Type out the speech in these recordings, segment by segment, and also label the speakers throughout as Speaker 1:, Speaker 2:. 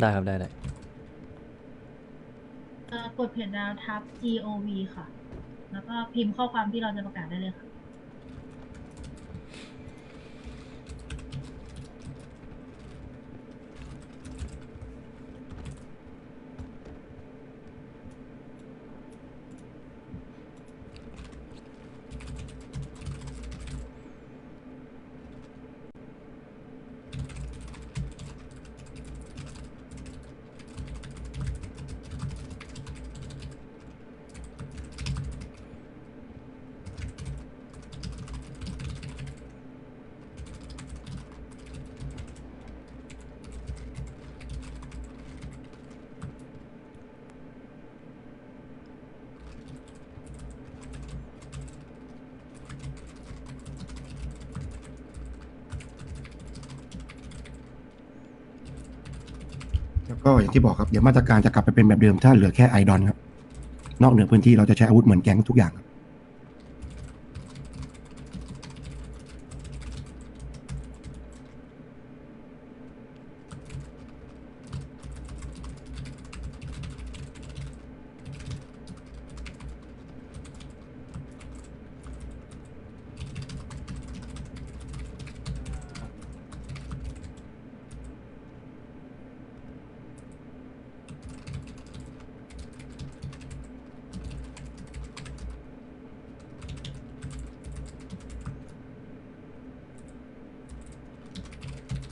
Speaker 1: ได้ครับได้ได้
Speaker 2: เอ่อกดเพจดาวทับ GOV ค่ะ แล้วก็พิมพ์ข้อความที่เราจะประกาศได้เลยค่ะ
Speaker 3: ก็อย่างที่บอกครับ เดี๋ยวมาตรการจะกลับไปเป็นแบบเดิมถ้าเหลือแค่ไอดอนครับ นอกเหนือพื้นที่เราจะใช้อาวุธเหมือนแก๊งทุกอย่าง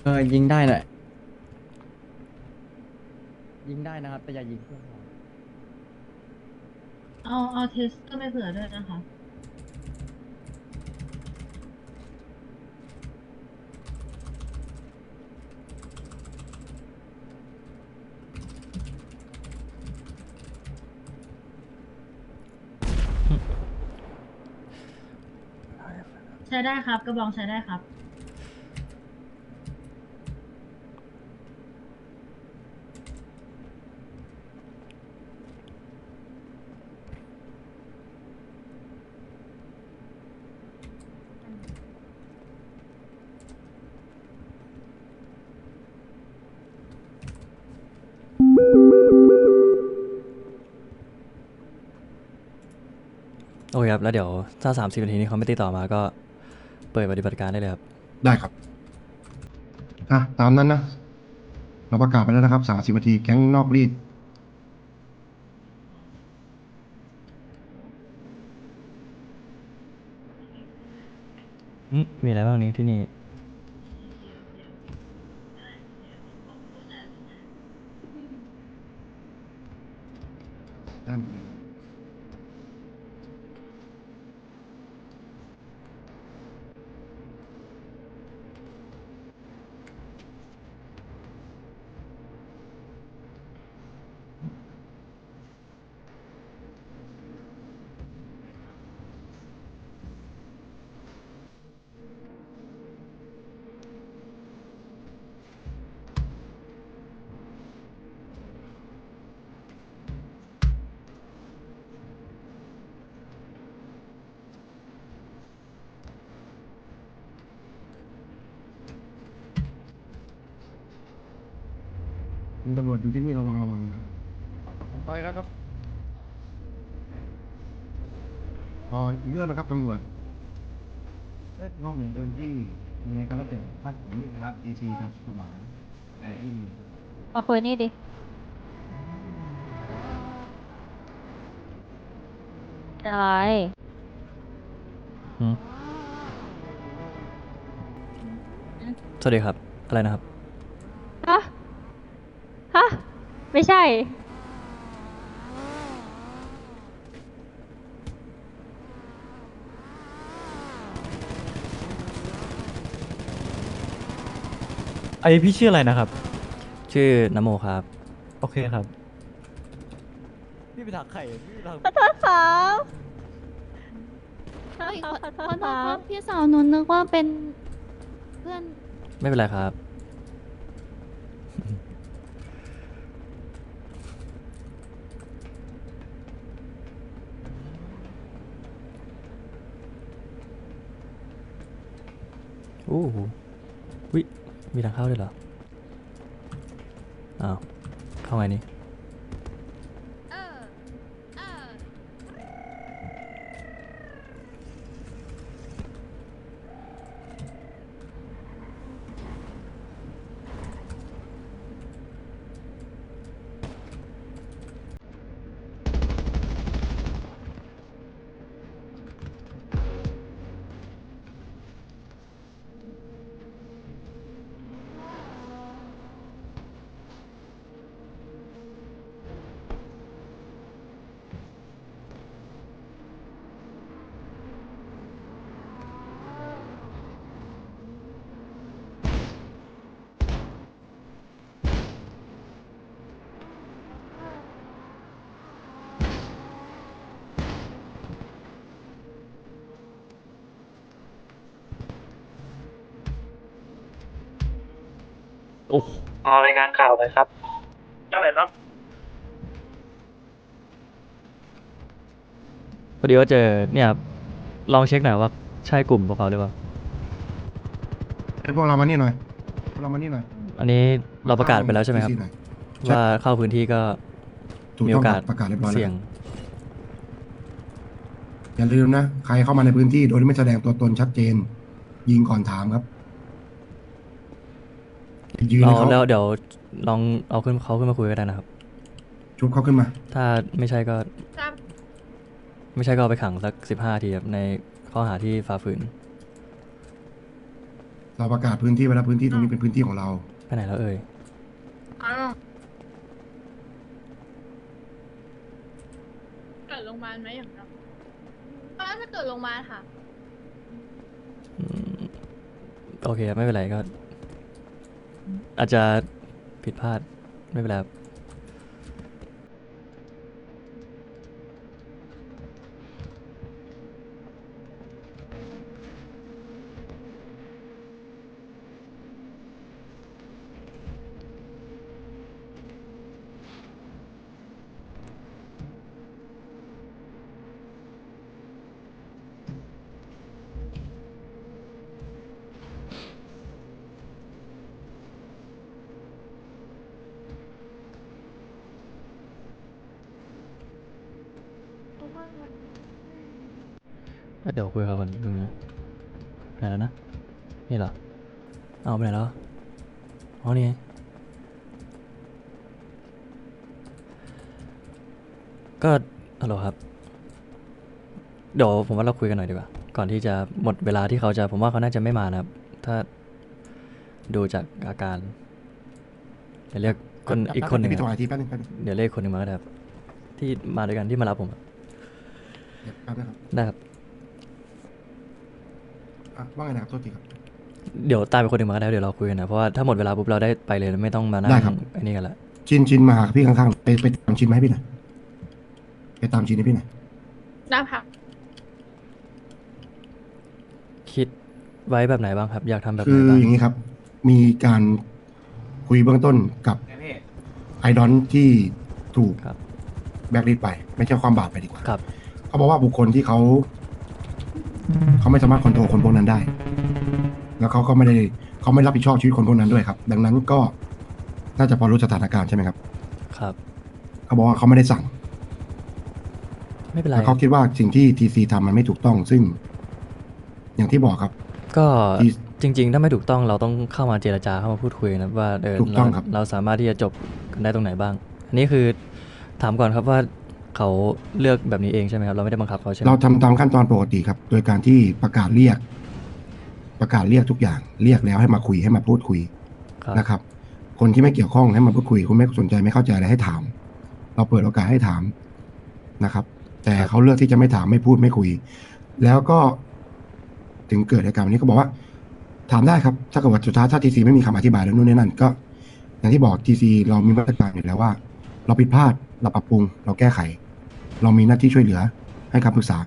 Speaker 1: ออยิงได้แหละยิงได้นะครับ แต่อย่ายิงเพื่อนเรา
Speaker 2: เอาเอาเทสก็ไม่เผื่อด้วยนะคะ ใช้ได้ครับ กระบองใช้ได้ครับ
Speaker 1: อเคครับ แล้วเดี๋ยวถ้าสามสิบนาทีนี้เขาไม่ติดต่อมาก็เปิดปฏิบัติการได้เลยครับ
Speaker 3: ได้ครับอะตามนั้นนะ เราประกาศไปแล้วนะครับสามสิบนาทีแก๊งนอกรีด
Speaker 1: อืมมีอะไรบ้างนี้ที่นี่
Speaker 3: คุณตำรวจอยู่ที่นี่ระวังระวังนะ
Speaker 1: ไปครับครับ
Speaker 3: พออีกเรื่องนะครับตำรวจเอ๊ะน้องหนึ่งเดินที่ยังไงก็แล้วแต่พัดผมนี่ครับดีซีครับสมานแต่ที่
Speaker 4: มาคุยนี่ดิ อะไร
Speaker 1: อืมสวัสดีครับ อะไรนะครับ
Speaker 4: ฮะ ฮะ ไม่ใช่
Speaker 5: ไอพี่ชื่ออะไรนะครับ
Speaker 1: ชื่อนโมครับ
Speaker 5: โอเคครับ พี่ไปถักไข่พี่ไปถัก
Speaker 4: ขอโทษครับ
Speaker 6: เฮ้ยขอ
Speaker 4: ขอโท
Speaker 6: ขอ
Speaker 4: ษ
Speaker 6: โท
Speaker 4: ค
Speaker 6: ษ
Speaker 4: รั
Speaker 6: ครับบพี่สาวหนูนึกว่าเป็นเพื่อน
Speaker 1: ไม่เป็นไรครับ โอ้โหวิมีทางเข้าด้วยเหรอ อ้าว เข้าไงนี่ โอ้
Speaker 7: เอารายงานข่าวเลยครับเท่าไหร่ครับ
Speaker 1: พอดีว่าเจอเนี่ยครับลองเช็คหน่อยว่าใช่กลุ่มพวกเขาหรือเปล่า
Speaker 3: ไอ้พวกเรามานี่หน่อยพวกเรามานี่หน่อย
Speaker 1: อันนี้เราประกาศไปแล้วใช่ไหมครับ
Speaker 3: TC น่อย
Speaker 1: ว่าเข้าพื้นที่ก็
Speaker 3: ถูก
Speaker 1: มี
Speaker 3: ต้
Speaker 1: โอ
Speaker 3: อง
Speaker 1: กาส
Speaker 3: ประกาศเรียบร้อย
Speaker 1: เสี่ย
Speaker 3: แล้
Speaker 1: ง
Speaker 3: วอย่าลืมนะ ใครเข้ามาในพื้นที่โดยที่ไม่แสดงตัวตนชัดเจน ยิงก่อนถามครับ ยืน
Speaker 1: เรา
Speaker 3: ให้เขา
Speaker 1: แล้วเดี๋ยวลองเอาขึ้นเขาขึ้นมาคุยก็ได้นะครับ
Speaker 3: ชุบเขาขึ้นมา
Speaker 1: ถ้าไม่ใช่ก็
Speaker 2: ครับ
Speaker 1: ไม่ใช่ก็เอาไปขังสักสิบห้าทีครับในข้อหาที่ฝ่าฝืน
Speaker 3: เราประกาศพื้นที่ไว้แล้วพื้นที่ตรงนี้เป็นพื้นที่ของเรา
Speaker 1: ไปไหนแล้วเอ่ย
Speaker 8: เกิดโรงพยาบาลไหมอย่างเราตอนนั้นจะเกิดโรงพยาบาลค่ะ
Speaker 1: อืมโอเคครับไม่เป็นไรก็ อาจจะผิดพลาดไม่เป็นไรครับ เดี๋ยวคุยกับเขาก่อนตรงนี้ไหนแล้วนะ นี่เหรอ เอาไปไหนแล้ว อ๋อ นี่ไงก็ฮัลโหลครับ เดี๋ยวผมว่าเราคุยกันหน่อยดีกว่า ก่อนที่จะหมดเวลาที่เขาจะ ผมว่าเขาน่าจะไม่มานะครับ ถ้าดูจากอาการ เดี๋ยวเรียกคนอีกคนหนึ่ง
Speaker 3: พี่
Speaker 1: อะ
Speaker 3: ถอยทีแป๊บนึงแป๊บนึง
Speaker 1: เดี๋ยวเรียกคนหนึ่งมาก็ได้ครับ ที่มาด้วยกันที่มารับผมอะ
Speaker 3: เดี๋ยวแป๊บนะครับ
Speaker 1: ได้ครับ
Speaker 3: อะว่าไงนะครับโทษทีครับ
Speaker 1: เดี๋ยวตามไปคนหนึ่งมาก็ได้เดี๋ยวเราคุยกันนะ เพราะว่าถ้าหมดเวลาปุ๊บเราได้ไปเลยไม่ต้องมานั่ง
Speaker 3: ได้ครับ
Speaker 1: ไอ้นี่กันละ
Speaker 3: ชินชินมาหาพี่ข้างๆไปไปตามชินมาให้พี่หน่อยไปตามชินให้พี่หน่อย
Speaker 8: ได้ค่ะ
Speaker 1: คิดไว้แบบไหนบ้างครับ อยากทำแบบไห
Speaker 3: คื
Speaker 1: น
Speaker 3: อ
Speaker 1: บ้าง
Speaker 3: อย่างนี้ครับ มีการคุยเบื้องต้นกับไอดอนที่ถูก
Speaker 1: ครับ
Speaker 3: แบล็คลิสต์ไป ไม่ใช่ความบาปไปดีกว่า
Speaker 1: ครับ
Speaker 3: เขาบอกว่าบุคคลที่เขาเขาไม่สามารถคอนโทรลคนพวกนั้นได้ แล้วเขาก็ไม่ได้เขาไม่รับผิดชอบชีวิตคนพวกนั้นด้วยครับ ดังนั้นก็น่าจะพอรู้สถานการณ์ใช่ไหมครับ
Speaker 1: ครับ
Speaker 3: เขาบอกว่าเขาไม่ได้สั่ง
Speaker 1: ไม่เป็นไร
Speaker 3: แต่เขาคิดว่าสิ่งที่ทีซีทำมันไม่ถูกต้อง ซึ่ง อย่างที่บอกครับ
Speaker 1: ก็
Speaker 3: ที่
Speaker 1: จริง ๆ ถ้าไม่ถูกต้องเราต้องเข้ามาเจรจาเข้ามาพูดคุยนะว่าเออ
Speaker 3: ถูกต้อง
Speaker 1: เรา
Speaker 3: ครับ
Speaker 1: เราสามารถที่จะจบกันได้ตรงไหนบ้าง อันนี้คือถามก่อนครับว่า เขาเลือกแบบนี้เองใช่ไหมครับ เราไม่ได้บังคับเขาใช่ไหม
Speaker 3: เราทำตามขั้นตอนปกติครับ โดยการที่ประกาศเรียก ประกาศเรียกทุกอย่าง เรียกแล้วให้มาคุยให้มาพูดคุย
Speaker 1: ครับ
Speaker 3: นะครับ คนที่ไม่เกี่ยวข้องให้มาพูดคุยคนไม่สนใจไม่เข้าใจอะไรให้ถาม เราเปิดโอกาสให้ถามนะครับ แต่เขาเลือกที่จะไม่ถามไม่พูดไม่คุย แล้วก็ถึงเกิดเหตุการณ์แบบนี้ก็บอกว่า ถามได้ครับ ถ้าเกิดว่าสุดท้ายถ้าทีซีไม่มีคำอธิบายแล้วนู่นนี่นั่นก็ อย่างที่บอกทีซีเรามีมาตรการอยู่แล้วว่า เราผิดพลาดเราปรับปรุง เราแก้ไข เรามีหน้าที่ช่วยเหลือให้คำปรึกษา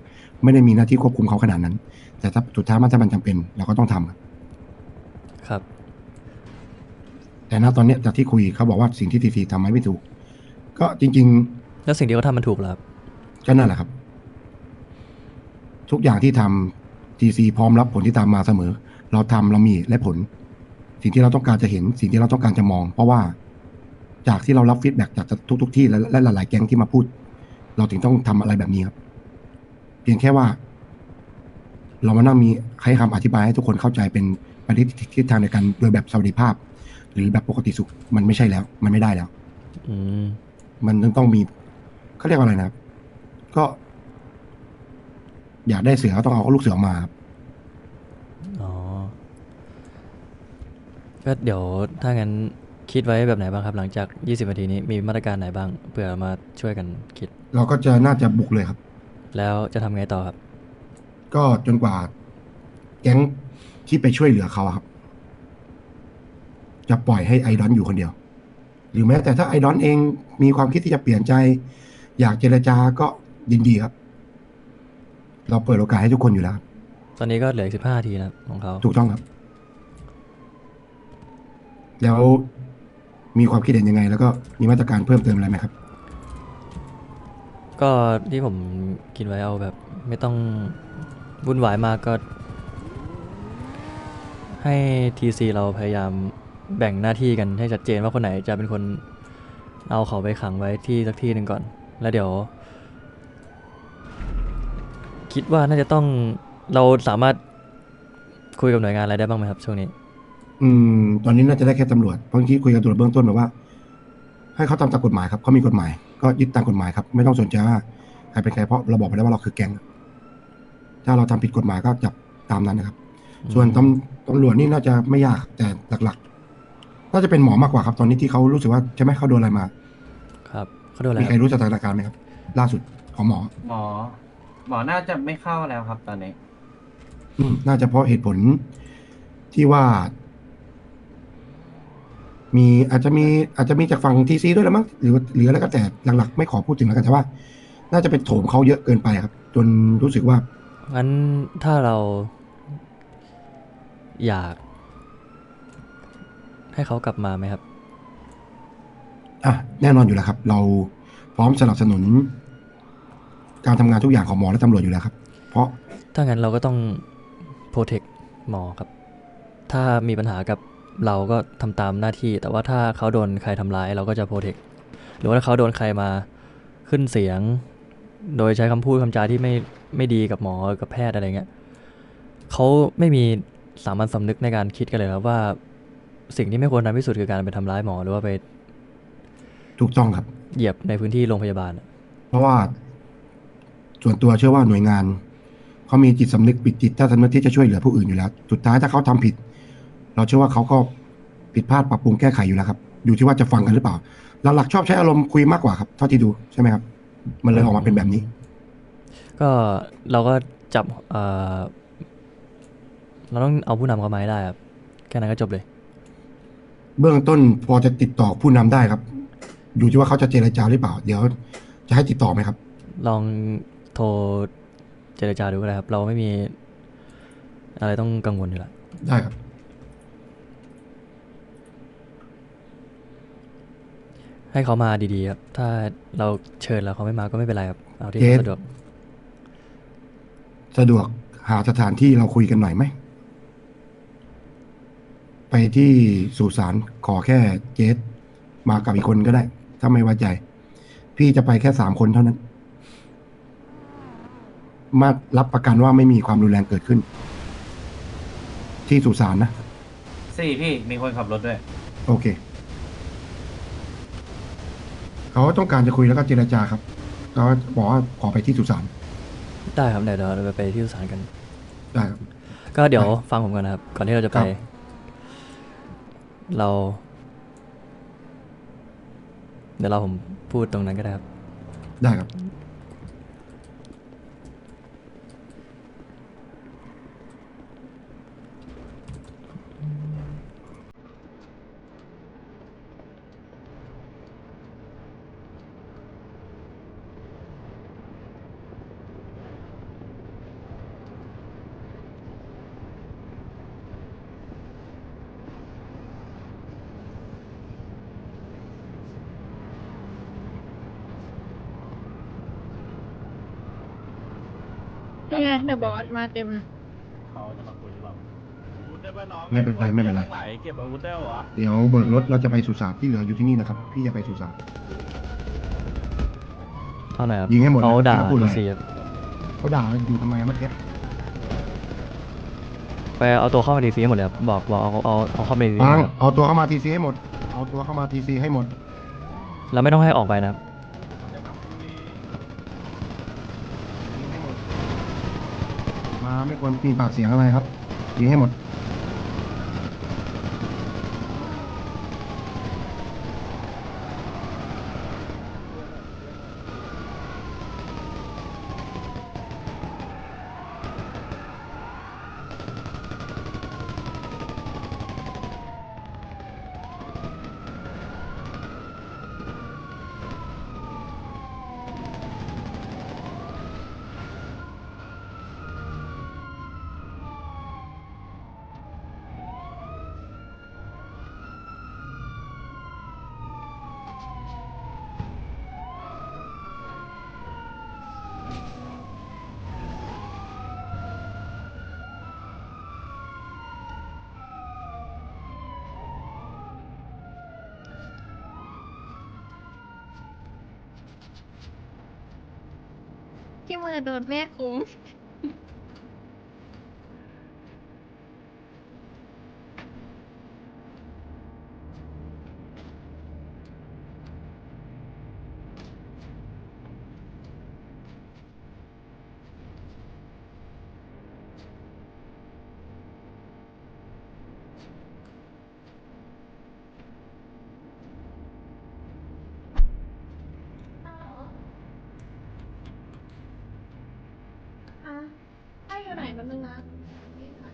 Speaker 3: ไม่ได้มีหน้าที่ควบคุมเขาขนาดนั้น แต่ถ้าสุดท้ายมันถ้ามันจำเป็นเราก็ต้องทำ
Speaker 1: ครับ
Speaker 3: แต่ณตอนเนี้ยจากที่คุยเขาบอกว่าสิ่งที่ทีซีทำไว้ไม่ถูก ก็จริง
Speaker 1: แล้วสิ่งที่เขาทำมันถูกเหรอครับ
Speaker 3: ๆ ก็นั่นแหละครับ ทุกอย่างที่ทำทีซีพร้อมรับผลที่ตามมาเสมอ เราทำเรามีและผล สิ่งที่เราต้องการจะเห็น สิ่งที่เราต้องการจะมอง เพราะว่าจากที่เรารับฟีดแบ็กจากทุก ๆ ที่และและหลายๆแก๊งที่มาพูด เราถึงต้องทำอะไรแบบนี้ครับ เพียงแค่ว่า เรามานั่งมีให้คำอธิบายให้ทุกคนเข้าใจเป็นไปในทิศทางในการโดยแบบสวัสดิภาพ หรือแบบปกติสุขมันไม่ใช่แล้ว มันไม่ได้แล้ว
Speaker 1: อืมั
Speaker 3: นต้องต้องมีเขาเรียกว่าอะไรนะครับ ก็ อยากได้เสือก็ต้องเอาลูกเสือมาครับ
Speaker 1: อ๋อก็เดี๋ยวถ้างั้น คิดไว้แบบไหนบ้างครับ หลังจาก 20นาทีนี้มีมาตรการไหนบ้างเผื่อมาช่วยกันคิด
Speaker 3: เราก็จะน่าจะบุกเลยครับ
Speaker 1: แล้วจะทำไงต่อครับ
Speaker 3: ก็จนกว่าแก๊งที่ไปช่วยเหลือเขาอะครับ จะปล่อยให้ไอดอนอยู่คนเดียว หรือแม้แต่ถ้าไอดอนเองมีความคิดที่จะเปลี่ยนใจ อยากเจรจาก็ยินดีครับ เราเปิดโอกาสให้ทุกคนอยู่แล้วครับ
Speaker 1: ตอนนี้ก็เหลืออีก15นาทีนะครับของเขา
Speaker 3: ถูกต้องครับ แล้ว มีความคิดเห็นยังไง แล้วก็มีมาตรการเพิ่มเติมอะไรไหมครับ
Speaker 1: ก็ที่ผมคิดไว้เอาแบบ ไม่ต้องวุ่นวายมากก็ ให้ TC เราพยายามแบ่งหน้าที่กันให้ชัดเจนว่าคนไหนจะเป็นคนเอาเขาไปขังไว้ที่สักที่หนึ่งก่อน แล้วเดี๋ยว คิดว่าน่าจะต้องเราสามารถคุยกับหน่วยงานอะไรได้บ้างไหมครับช่วงนี้
Speaker 3: อืม ตอนนี้น่าจะได้แค่ตำรวจเพราะที่คุยกับตำรวจเบื้องต้นแบบว่า ให้เขาทำตามกฎหมายครับเขามีกฎหมาย ก็ยึดตามกฎหมายครับ ไม่ต้องสนใจว่าใครเป็นใครเพราะเราบอกไปแล้วว่าเราคือแก๊งถ้าเราทำผิดกฎหมายก็จับตามนั้นนะครับ ส่วนตำตำรวจนี่น่าจะไม่ยากแต่หลักๆ น่าจะเป็นหมอมากกว่าครับ ตอนนี้ที่เขารู้สึกว่าใช่ไหมเขาโดนอะไรมา
Speaker 1: ครับเขาโดนอะไร
Speaker 3: มี
Speaker 1: ค
Speaker 3: ใคร
Speaker 1: รับ
Speaker 3: รู้สถานการณ์ไหมครับ ล่าสุดของหมอ
Speaker 9: หมอ หมอน่าจะไม่เข้าแล้วครับตอนนี้
Speaker 3: อืมน่าจะเพราะเหตุผลที่ว่า มีอาจจะมีอาจจะมีจากฝั่งทีซีด้วยละมั้งหรือหรืออะไรก็แต่หลักๆ ไม่ขอพูดถึงแล้วกันแต่ว่า น่าจะเป็นโถมเขาเยอะเกินไปครับ จนรู้สึกว่า
Speaker 1: งั้นถ้าเราอยาก ให้เขากลับมาไหมครับ
Speaker 3: อะแน่นอนอยู่แล้วครับ เราพร้อมสนับสนุน การทำงานทุกอย่างของหมอและตำรวจอยู่แล้วครับ เพราะ
Speaker 1: ถ้างั้นเราก็ต้องโปรเทคหมอครับ ถ้ามีปัญหากับ เราก็ทำตามหน้าที่ แต่ว่าถ้าเขาโดนใครทำร้ายเราก็จะโปรเทคหรือว่าถ้าเขาโดนใครมาขึ้นเสียง โดยใช้คำพูดคำจาที่ไม่ไม่ดีกับหมอกับแพทย์อะไรเงี้ยเขาไม่มีสามัญสำนึกในการคิดกันเลยครับว่า สิ่งที่ไม่ควรทำที่สุดคือการไปทำร้ายหมอหรือว่าไป
Speaker 3: ถูกต้องครับ
Speaker 1: เหยียบในพื้นที่โรงพยาบาล
Speaker 3: เพราะว่า ส่วนตัวเชื่อว่าหน่วยงานเขามีจิตสำนึกปิดจิตใต้สำนึกที่จะช่วยเหลือผู้อื่นอยู่แล้ว สุดท้ายถ้าเขาทำผิด เราเชื่อว่าเขาก็ผิดพลาดปรับปรุงแก้ไขอยู่แล้วครับ อยู่ที่ว่าจะฟังกันหรือเปล่าหลักๆชอบใช้อารมณ์คุยมากกว่าครับเท่าที่ดูใช่ไหมครับ มันเลยออกมาเป็นแบบนี้
Speaker 1: ก็เราก็จับเอ่อเราต้องเอาผู้นำเข้ามาให้ได้ครับแค่นั้นก็จบเลย
Speaker 3: เบื้องต้นพอจะติดต่อผู้นำได้ครับ อยู่ที่ว่าเขาจะเจรจาหรือเปล่า เดี๋ยวจะให้ติดต่อไหมครับ
Speaker 1: ลองโทรเจรจาดูก็ได้ครับ เราไม่มี อะไรต้องกังวลอยู่แล้ว
Speaker 3: ได้ครับ
Speaker 1: ให้เขามาดีๆครับ ถ้าเราเชิญแล้วเขาไม่มาก็ไม่เป็นไรครับ เอาที่
Speaker 3: เจน
Speaker 1: สะดวก
Speaker 3: สะดวกหาสถานที่เราคุยกันหน่อยไหม ไปที่สุสานขอแค่เจสมากับอีกคนก็ได้ ถ้าไม่ไว้ใจ พี่จะไปแค่สามคนเท่านั้น มารับประกันว่าไม่มีความรุนแรงเกิดขึ้น ที่สุสานนะ
Speaker 9: สี่พี่มีคนขับรถด้วย
Speaker 3: โอเค เขาต้องการจะคุยแล้วก็เจรจาครับเขาบอกว่าขอไปที่สุสาน
Speaker 1: ได้ครับเดี๋ยวเราไปที่สุสานกัน
Speaker 3: ได้ครับ
Speaker 1: ก็เดี๋ยว
Speaker 3: ได้
Speaker 1: ฟังผมก่อนนะครับ ก่อนที่เราจะไป
Speaker 3: ครับ
Speaker 1: เรา เดี๋ยวเราผมพูดตรงนั้นก็ได้ครับ
Speaker 3: ได้ครับ
Speaker 8: นี่ไงเดอะบอสมาเต็มเลย
Speaker 9: เขาจะมาคุยหรือเปล่า
Speaker 3: ไม่เป็นไรไม่เป็นไร
Speaker 5: เก็บอาวุธได้เหรอ
Speaker 3: เดี๋ยวเบิกรถเราจะไปสุสานที่เหลืออยู่ที่นี่นะครับ พี่จะไปสุสาน
Speaker 1: เท่าไหร่ครับ
Speaker 3: ยิงให้หมดนะ
Speaker 1: เขาด่า
Speaker 3: ไม่ต้องพูดอะไร
Speaker 1: ดีซีครับ
Speaker 3: เขาด่าอยู่ทำไมเมื่อกี้
Speaker 1: ไปเอาตัวเข้ามาดีซีหมดเลยครับบอกบอกเอาเอาเอาเข้ามาดีซี
Speaker 3: ฟังเอาตัวเข้ามาทีซีให้หมด เอาตัวเข้ามาทีซีให้หมด
Speaker 1: แล้วไม่ต้องให้ออกไปนะครับ
Speaker 3: มา ไม่ควรมีปากเสียงอะไรครับยิงให้หมด
Speaker 6: ที่มือโดนแม่คุ้ม
Speaker 8: อยู่ไหนแป๊บนึงนะ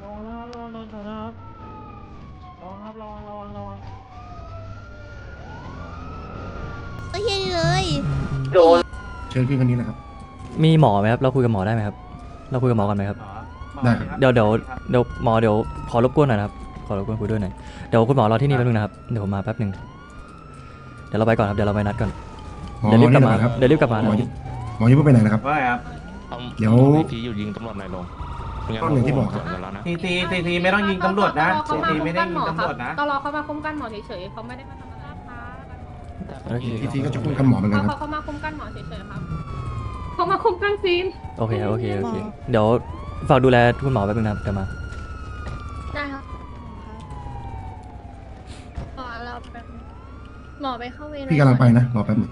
Speaker 5: ระวังระวังระวังโดนชนะครับระวังครับระวังระวังระวัง
Speaker 6: โอเคเลย
Speaker 3: เชิญขึ้นคนนี้นะครับ
Speaker 1: มีหมอไหมครับเราคุยกับหมอได้ไหมครับ เราคุยกับหมอกันไหมครับ
Speaker 9: อ๋อ
Speaker 3: ได้ครับ
Speaker 1: เดี๋ยวเดี๋ยวเดี๋ยวหมอเดี๋ยวขอรบกวนหน่อยนะครับ ขอรบกวนคุยด้วยหน่อย เดี๋ยวคุณหมอรอที่นี่แป๊บนึงนะครับ เดี๋ยวผมมาแป๊บนึง เดี๋ยวเราไปก่อนครับ เดี๋ยวเราไปนัดก่อน
Speaker 3: หมอ
Speaker 1: เดี๋ยวรีบกลับมา
Speaker 3: นี่นะครับ
Speaker 1: เดี๋ยวรีบกลับมา
Speaker 3: หมอ
Speaker 1: นะ
Speaker 3: ยิหมอยิงไปไหนนะครับ
Speaker 9: ว่าไงครับ
Speaker 3: เดี๋ยว
Speaker 10: ทีอยู่ยิงตำรวจหน่อยลงไม่งั้น
Speaker 3: ก็อย่างที่บอกครับ
Speaker 10: สวนกันแล้วนะ
Speaker 9: ทีทีทีทีไม่ต้องยิงตำรวจนะ
Speaker 8: เขา
Speaker 9: ที
Speaker 8: มา
Speaker 9: ที
Speaker 8: คุ้
Speaker 9: ไม่
Speaker 8: ม
Speaker 9: ได้
Speaker 8: กันห
Speaker 9: ยิ
Speaker 8: ม
Speaker 9: ง
Speaker 8: อค
Speaker 9: ตำ
Speaker 8: รับ
Speaker 9: รวจนะ
Speaker 8: ตลอเขามาคุ้มกันหมอเฉยๆเขาไม่ได้มาทำอะไรค่ะ
Speaker 1: โอเค
Speaker 3: ทีซีก็จะพูดกันหมอเหมือนกัน
Speaker 8: เขา
Speaker 3: ครับ
Speaker 8: เขามาคุ้มกันหมอเฉยๆครับ เขามาคุ้มกันซีน
Speaker 1: โอเคโอเคโอเค เดี๋ยวฝากดูแลคุณหมอแป๊บนึงนะครับเดี๋ยวมา
Speaker 6: ได้ครับหมอเราไปหมอไปเข้าเวร
Speaker 3: พี่กำลังไปนะรอแป๊บหนึง